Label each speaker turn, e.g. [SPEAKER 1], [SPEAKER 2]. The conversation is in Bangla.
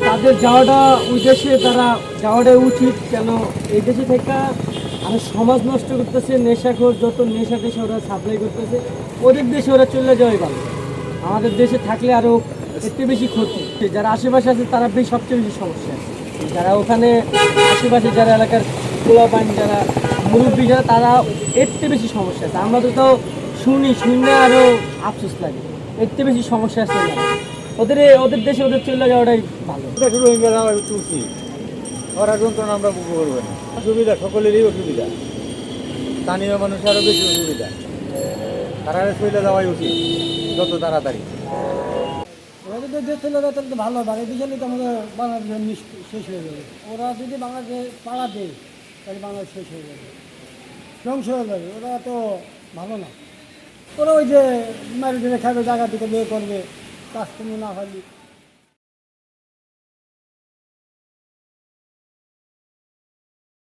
[SPEAKER 1] তাদের যাওয়াটা ওই দেশে তারা যাওয়াটাই উচিত, কেন এই দেশে থেকে আর সমাজ নষ্ট করতেছে, নেশাখোর যত নেশা টেশা ওরা সাপ্লাই করতেছে, ওদের দেশে ওরা চলে যাওয়াই ভালো। আমাদের দেশে থাকলে আরও একটু বেশি ক্ষতি। যারা আশেপাশে আছে, তারা বেশি সবচেয়ে বেশি সমস্যা। যারা ওখানে আশেপাশে, যারা এলাকার পোলা পান যারা মুরব্বী, যারা, তারা থেকে বেশি সমস্যা আছে। আমরা তো তাও শুনি, শুনে আরও আফসোস লাগে। থেকে বেশি সমস্যা আছে ওদের ওদের দেশে ওদের চলে যাওয়াটাই ভালো।
[SPEAKER 2] এটা রোহিঙ্গা যাওয়া উচিত খরা যন্ত্রণা আমরা বুক করব না। অসুবিধা সকলেরই অসুবিধা। স্থানীয় মানুষ আরও বেশি অসুবিধা। তারা চলে যাওয়াই উচিত যত তাড়াতাড়ি।
[SPEAKER 3] ওরা যদি দেশ চলে যায় তাহলে তো ভালো হবে। এই তো আমাদের বাংলাদেশ শেষ হয়ে যাবে। ওরা যদি বাংলাদেশে পাড়া দেয় তাহলে বাংলাদেশ শেষ হয়ে যাবে। ধ্বংস হয়ে যাবে। ওরা তো ভালো না। ওরা ওই যে মারি ধরে খাবে জায়গা থেকে বিয়ে করবে। जास्त मुलं हवी